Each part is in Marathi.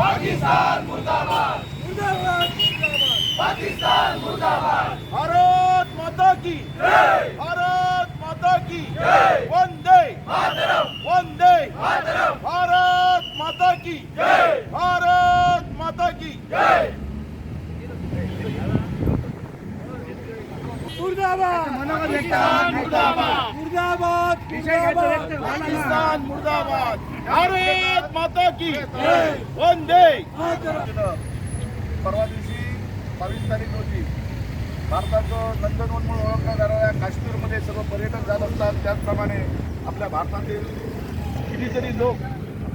पाकिस्तान मुर्दाबाद मुर्दाबाद पाकिस्तान मुर्दाबाद भारत माता की भारत माता की वंदे मातरम वंदे मातरम भारत माता की भारत माता की मुर्दाबाद पाकिस्तान मुर्दाबाद मुर्दाबाद पाकिस्तान मुर्दाबाद. भारत माता की वंदे. परवा दिवशी बावीस तारीख रोजी भारताचं नंदनवन म्हणून ओळखल्या जाणाऱ्या काश्मीरमध्ये सर्व पर्यटक जात असतात. त्याचप्रमाणे आपल्या भारतातील कितीतरी लोक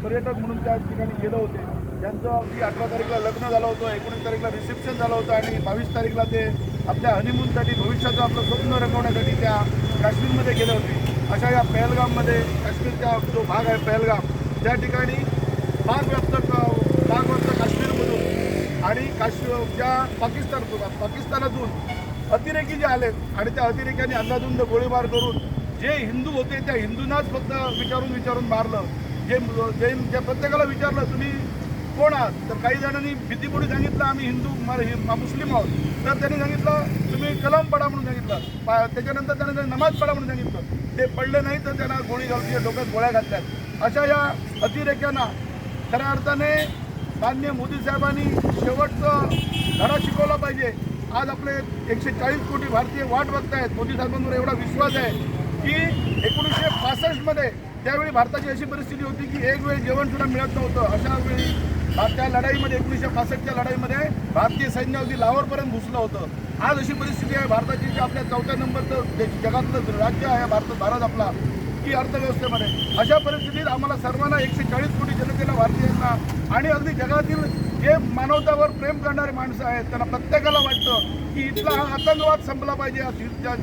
पर्यटक म्हणून त्या ठिकाणी गेले होते. त्यांचं अगदी अठरा तारीखला लग्न झालं होतं एकोणीस तारीखला रिसेप्शन झालं होतं आणि बावीस तारीखला ते आपल्या हनीमूनसाठी भविष्याचं आपलं स्वप्न रंगवण्यासाठी त्या काश्मीरमध्ये गेले होते. अशा या पहलगाममध्ये काश्मीरचा जो भाग आहे पहलगाम त्या ठिकाणी भागव्याप्त क- भागव्याप्त काश्मीरमधून आणि काश्मीर ज्या पाकिस्तान पाकिस्तानातून अतिरेकी जे आलेत आणि त्या अतिरेक्यांनी अंदाधुंद गोळीबार करून जे हिंदू होते त्या हिंदूंनाच फक्त विचारून विचारून मारलं. जे जे ज्या प्रत्येकाला विचारलं तुम्ही कोण आहात? तर काही जणांनी भीतीपोटी सांगितलं आम्ही हिंदू म- मुस्लिम आहोत. तर त्यांनी सांगितलं तुम्ही कलम पडा म्हणून सांगितलं. पा- त्याच्यानंतर त्यांनी नमाज पडा म्हणून सांगितलं. ते पडले नाही तर त्यांना गोळी घालते डोक्यात गोळ्या घातल्यात. अशा या अतिरेक्यांना खऱ्या अर्थाने मान्य मोदी साहेबांनी शेवटचं धडा शिकवला पाहिजे. आज आपले एकशे चाळीस कोटी भारतीय वाट बघतायत. मोदी साहेबांवर एवढा विश्वास आहे की एकोणीसशे पासष्टमध्ये त्यावेळी भारताची अशी परिस्थिती होती की एक वेळ जेवणसुद्धा मिळत नव्हतं. अशा वेळी त्या लढाईमध्ये एकोणीसशे पासष्टच्या लढाईमध्ये भारतीय सैन्य अगदी लाहोरपर्यंत घुसलं होतं. आज अशी परिस्थिती आहे भारताची जी आपल्या चौथ्या नंबरचं जगातलं राज्य आहे भारत भारत आपला की अर्थव्यवस्थेमध्ये. अशा परिस्थितीत आम्हाला सर्वांना एकशे चाळीस कोटी जनतेला भारतीयांना आणि अगदी जगातील जे मानवतावर प्रेम करणारे माणसं आहेत त्यांना प्रत्येकाला वाटतं की इथला हा आतंकवाद संपला पाहिजे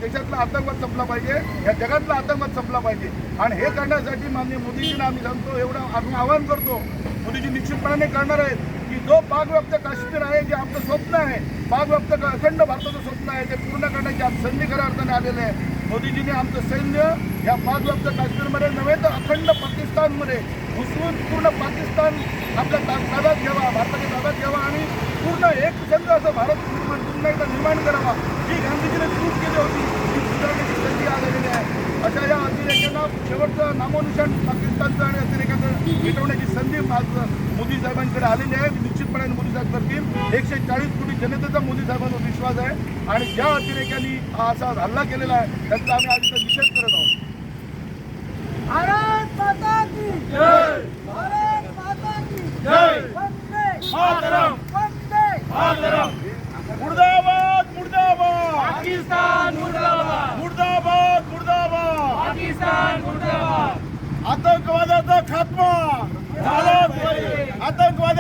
देशातला आतंकवाद संपला पाहिजे या जगातला आतंकवाद संपला पाहिजे. आणि हे करण्यासाठी माननीय मोदीजींना आम्ही सांगतो एवढं आम्ही आवाहन करतो. मोदीजी निश्चितपणाने करणार आहेत की जो पाकव्याप्त काश्मीर आहे जे आमचं स्वप्न आहे पाकव्याप्त अखंड भारताचं स्वप्न आहे ते पूर्ण करण्याची आज संधी खऱ्या अर्थाने आलेले आहे. मोदीजींनी आमचं सैन्य या पाकव्याप्त काश्मीरमध्ये नव्हे तर अखंड पाकिस्तानमध्ये घुसवून पूर्ण पाकिस्तान आपल्या ताब्यात घ्यावा भारताच्या ताब्यात घ्यावा आणि पूर्ण एक संघ असं भारत निर्माण पुन्हा एकदा निर्माण करावा. ही गांधीजीने चूक केली होती. ही सुधारण्याची संधी आलेली आहे अशा या अतिरेक्यांना शेवटचं नामोनिशाण पाकिस्तानचं आणि अतिरेक्याचं मिटवण्याची संधी माझं मोदी साहेबांकडे आलेली आहे. निश्चितपणे मोदी साहेब करतील. एकशे चाळीस कोटी जनतेचा मोदी साहेबांवर विश्वास आहे. आणि ज्या अतिरेक्यांनी हा असा हल्ला केलेला आहे त्याचा आम्ही आज निषेध करत आहोत. भारत माता की भारत माता की वंदे मातरम! वंदे मातरम! मुर्दाबाद मुर्दाबाद! पाकिस्तान मुर्दाबाद! मुर्दाबाद मुर्दाबाद! पाकिस्तान मुर्दाबाद! आतंकवादाचा खात्मा! झाला आतंकवाद्यांचा खात्मा